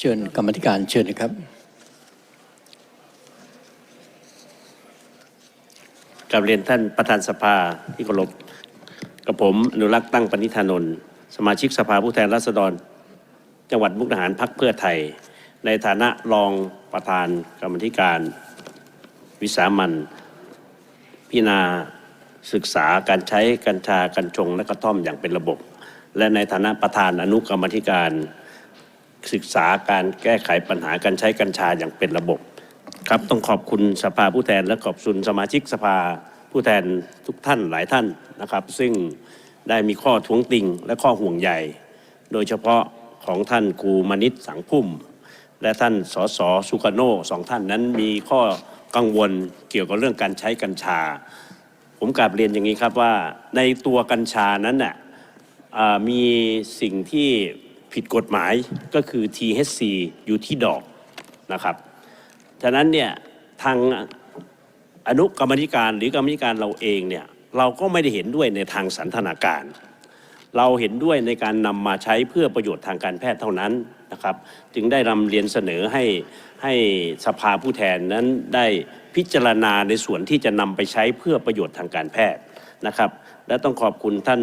เชิญกรรมธิการเชิญนะครับ กลับเรียนท่านประธานสภาที่เคารพกับผมอนุรักษ์ตั้งปณิธานนท์สมาชิกสภาผู้แทนราษฎร จังหวัดมุกดาหารพักเพื่อไทย ในฐานะรองประธานกรรมธิการ วิสามันพิจารณาศึกษาการใช้กัญชากัญชงและกระท่อมอย่างเป็นระบบ และในฐานะประธานอนุกรรมธิการ ศึกษาการแก้ไขปัญหาการใช้กัญชาอย่างเป็นระบบ ครับต้องขอบคุณสภาผู้แทนและขอบคุณสมาชิกสภาผู้แทนทุกท่านหลายท่านนะครับ ซึ่งได้มีข้อท้วงติงและข้อห่วงใยโดยเฉพาะของท่านครูมนิตสังพุ่ม และท่านสสสุกโนสองท่านนั้นมีข้อกังวลเกี่ยวกับเรื่องการใช้กัญชา ผมกลับเรียนอย่างนี้ครับว่าในตัวกัญชานั้นน่ะอ่ามีสิ่งที่ ผิดกฎหมายก็คือ THC อยู่ที่ดอกนะครับฉะนั้นเนี่ยทางอนุกรรมธิการหรือกรรมธิการเราเองเนี่ยเราก็ไม่ได้เห็นด้วยในทางสันทนาการ เราเห็นด้วยในการนำมาใช้เพื่อประโยชน์ทางการแพทย์เท่านั้นนะครับ จึงได้นำเรียนเสนอให้ให้สภาผู้แทนนั้นได้พิจารณาในส่วนที่จะนำไปใช้เพื่อประโยชน์ทางการแพทย์นะครับ และต้องขอบคุณท่าน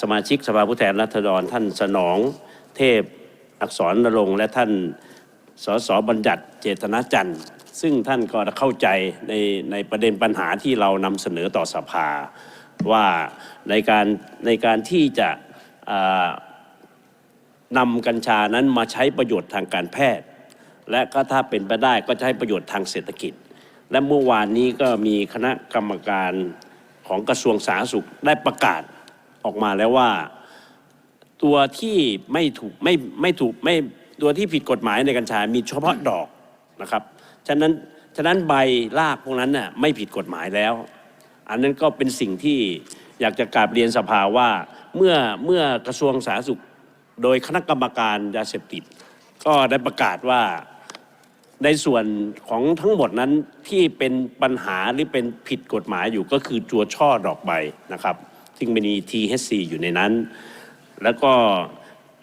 สมาชิกสภาผู้แทนรัฐดรท่านสนองเทพอักษรนรงและท่านสสบัญญัติเจตนาจันทร์ซึ่งท่านก็เข้าใจในในประเด็นปัญหาที่เรานำเสนอต่อสภา ว่าในการในการที่จะนำกัญชานั้นมาใช้ประโยชน์ทางการแพทย์ และก็ถ้าเป็นไปได้ก็จะให้ประโยชน์ทางเศรษฐกิจ และเมื่อวานนี้ก็มีคณะกรรมการของกระทรวงสาธารณสุขได้ประกาศ ออกมาแล้วว่า ตัวที่ไม่ถูกไม่ไม่ถูกไม่ตัวที่ผิดกฎหมายในกัญชา มีเฉพาะดอกนะครับ ฉะนั้นฉะนั้นใบรากพวกนั้นน่ะไม่ผิดกฎหมายแล้ว อันนั้นก็เป็นสิ่งที่อยากจะกราบเรียนสภาว่าเมื่อเมื่อกระทรวงสาธารณสุข โดยคณะกรรมการยาเสพติด ก็ได้ประกาศว่าในส่วนของทั้งหมดนั้นที่เป็นปัญหาหรือเป็นผิดกฎหมายอยู่ก็คือตัวช่อดอกใบนะครับ ซึ่งมี THC อยู่ในนั้น แล้วก็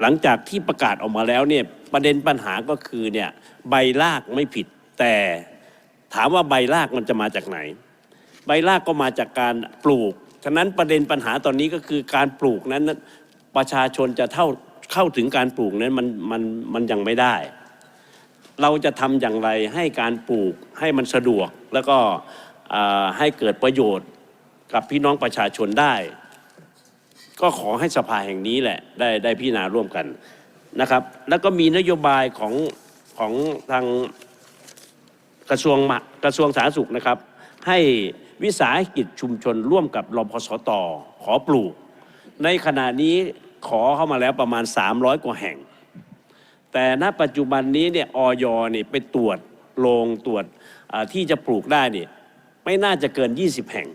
หลังจากที่ประกาศออกมาแล้วเนี่ยประเด็นปัญหาก็คือเนี่ยใบลากไม่ผิด แต่ถามว่าใบลากมันจะมาจากไหน ใบลากก็มาจากการปลูก ฉะนั้นประเด็นปัญหาตอนนี้ก็คือการปลูกนั้นประชาชนจะเท่าเข้าถึงการปลูกนั้นมันมันมันยังไม่ได้ เราจะทำอย่างไรให้การปลูกให้มันสะดวกแล้วก็ให้เกิดประโยชน์กับพี่น้องประชาชนได้ ก็ขอให้สภาแห่งนี้แหละได้ได้พิจารณาร่วมกันนะครับ แล้วก็มีนโยบายของของทางกระทรวงกระทรวงสาธารณสุขนะครับ ให้วิสาหกิจชุมชนร่วมกับรพสตขอปลูก ในขณะนี้ขอเข้ามาแล้วประมาณ 300 กว่าแห่ง แต่ณปัจจุบันนี้เนี่ยออยเนี่ยไปตรวจโรงตรวจที่จะปลูกได้เนี่ยไม่น่าจะเกิน 20 แห่ง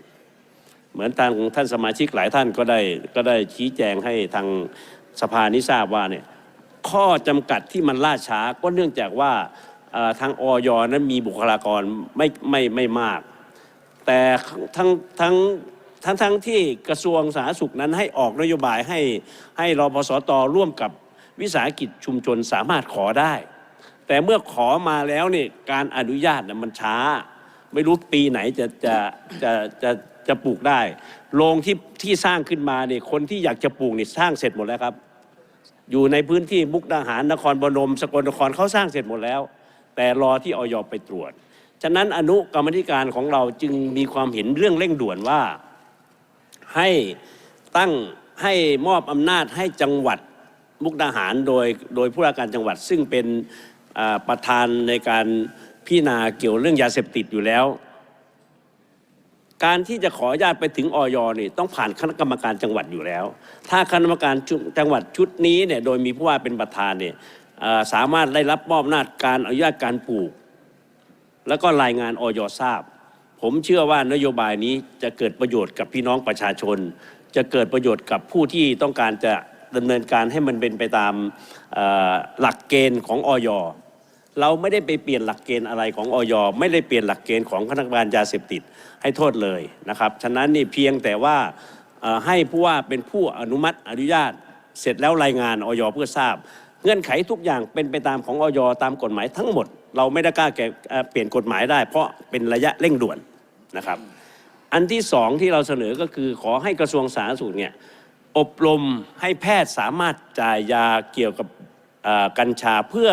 เหมือนทางท่านสมาชิกหลายท่านก็ได้ก็ได้ชี้แจงให้ทางสภานี้ทราบว่าเนี่ยข้อจำกัดที่มันล่าช้าก็เนื่องจากว่าทางออยนั้นมีบุคลากรไม่ไม่ไม่มาก แต่ทั้งทั้งทั้งทั้งที่กระทรวงสาธารณสุขนั้นให้ออกนโยบายให้ให้รพสตร่วมกับวิสาหกิจชุมชนสามารถขอได้ แต่เมื่อขอมาแล้วเนี่ยการอนุญาตน่ะมันช้า ไม่รู้ปีไหนจะจะจะจะ จะปลูกได้ โรงที่ที่สร้างขึ้นมาเนี่ยคนที่อยากจะปลูกนี่สร้างเสร็จหมดแล้วครับ อยู่ในพื้นที่มุกดาหารนครพนมสกลนครเขาสร้างเสร็จหมดแล้ว แต่รอที่ออยไปตรวจ ฉะนั้นอนุกรรมธิการของเราจึงมีความเห็นเรื่องเร่งด่วนว่า ให้ตั้งให้มอบอำนาจให้จังหวัดมุกดาหารโดยโดยผู้ว่าการจังหวัดซึ่งเป็นประธานในการพิจารณาเกี่ยวเรื่องยาเสพติดอยู่แล้ว การที่จะขออนุญาตไปถึงออยนี่ต้องผ่านคณะกรรมการจังหวัดอยู่แล้ว ถ้าคณะกรรมการจังหวัดชุดนี้เนี่ยโดยมีผู้ว่าเป็นประธานเนี่ยสามารถได้รับมอบอำนาจการอนุญาตการปลูก แล้วก็รายงานออยทราบ ผมเชื่อว่านโยบายนี้จะเกิดประโยชน์กับพี่น้องประชาชน จะเกิดประโยชน์กับผู้ที่ต้องการจะดำเนินการให้มันเป็นไปตามหลักเกณฑ์ของออย เราไม่ได้ไปเปลี่ยนหลักเกณฑ์อะไรของออยไม่ได้เปลี่ยนหลักเกณฑ์ของคณะกรรมการยาเสพติดให้โทษเลยนะครับฉะนั้นนี่เพียงแต่ว่าให้ผู้ว่าเป็นผู้อนุมัติอนุญาต เสร็จแล้วรายงานออยเพื่อทราบ เงื่อนไขทุกอย่างเป็นไปตามของออยตามกฎหมายทั้งหมด เราไม่ได้กล้าแก้เอ่อเปลี่ยนกฎหมายได้ เพราะเป็นระยะเร่งด่วนนะครับ อันที่สองที่เราเสนอก็คือขอให้กระทรวงสาธารณสุขเนี่ยอบรมให้แพทย์สามารถจ่ายยาเกี่ยวกับกัญชาเพื่อ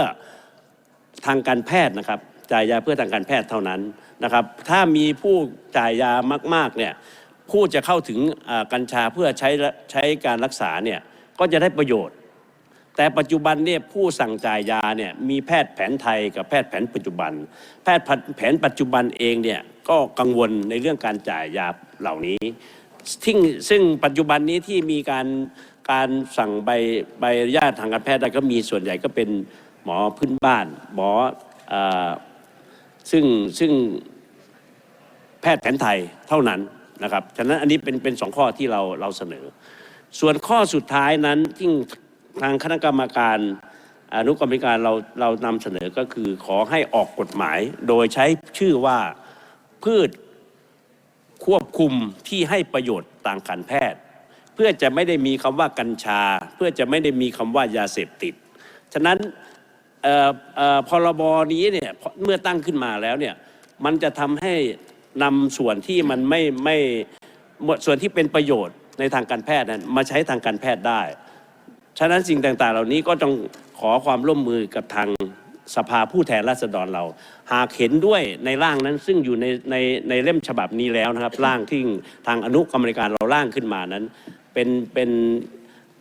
ทางการแพทย์นะครับจ่ายยาเพื่อทางการแพทย์เท่านั้นนะครับ ถ้ามีผู้จ่ายยามากๆเนี่ยผู้จะเข้าถึงกัญชาเพื่อใช้ใช้การรักษาเนี่ยก็จะได้ประโยชน์ แต่ปัจจุบันเนี่ยผู้สั่งจ่ายยาเนี่ยมีแพทย์แผนไทยกับแพทย์แผนปัจจุบัน แพทย์แผนปัจจุบันเองเนี่ยก็กังวลในเรื่องการจ่ายยาเหล่านี้ที่ซึ่งปัจจุบันนี้ที่มีการการสั่งใบใบอนุญาตทางการแพทย์ได้ก็มีส่วนใหญ่ก็เป็น หมอพื้นบ้าน หมออซึ่งซึ่งแพทย์แผนไทยเท่านั้นนะครับ ฉะนั้นอันนี้เป็นเป็นสองข้อที่เราเราเสนอ ส่วนข้อสุดท้ายนั้นที่ทางคณะกรรมการอนุกรรมการเราเรานำเสนอก็คือขอให้ออกกฎหมาย โดยใช้ชื่อว่าพืชควบคุมที่ให้ประโยชน์ทางการแพทย์ เพื่อจะไม่ได้มีคำว่ากัญชา เพื่อจะไม่ได้มีคำว่ายาเสพติด ฉะนั้น พรบนี้เนี่ยเมื่อตั้งขึ้นมาแล้วเนี่ยมันจะทำให้นำส่วนที่มันไม่ไม่ส่วนที่เป็นประโยชน์ในทางการแพทย์นั้นมาใช้ทางการแพทย์ได้ ฉะนั้นสิ่งต่างๆ เหล่านี้ก็ต้องขอความร่วมมือกับทางสภาผู้แทนราษฎรเรา หากเห็นด้วยในร่างนั้นซึ่งอยู่ในในในเล่มฉบับนี้แล้วนะครับ ร่างที่ทางอนุกรรมการเราร่างขึ้นมานั้น เป็นเป็น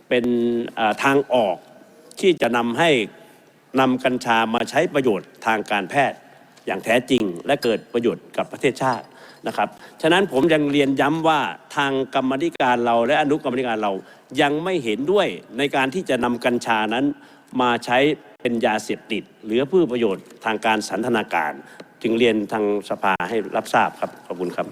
เป็นทางออกที่จะนำให้ นำกัญชามาใช้ประโยชน์ทางการแพทย์อย่างแท้จริง และเกิดประโยชน์กับประเทศชาตินะครับ ฉะนั้นผมยังเรียนย้ำว่าทางกรรมธิการเราและอนุกรรมธิการเรายังไม่เห็นด้วยในการที่จะนำกัญชานั้น มาใช้เป็นยาเสพติด หรือเพื่อประโยชน์ทางการสันทนาการ จึงเรียนทางสภาให้รับทราบครับ ขอบคุณครับ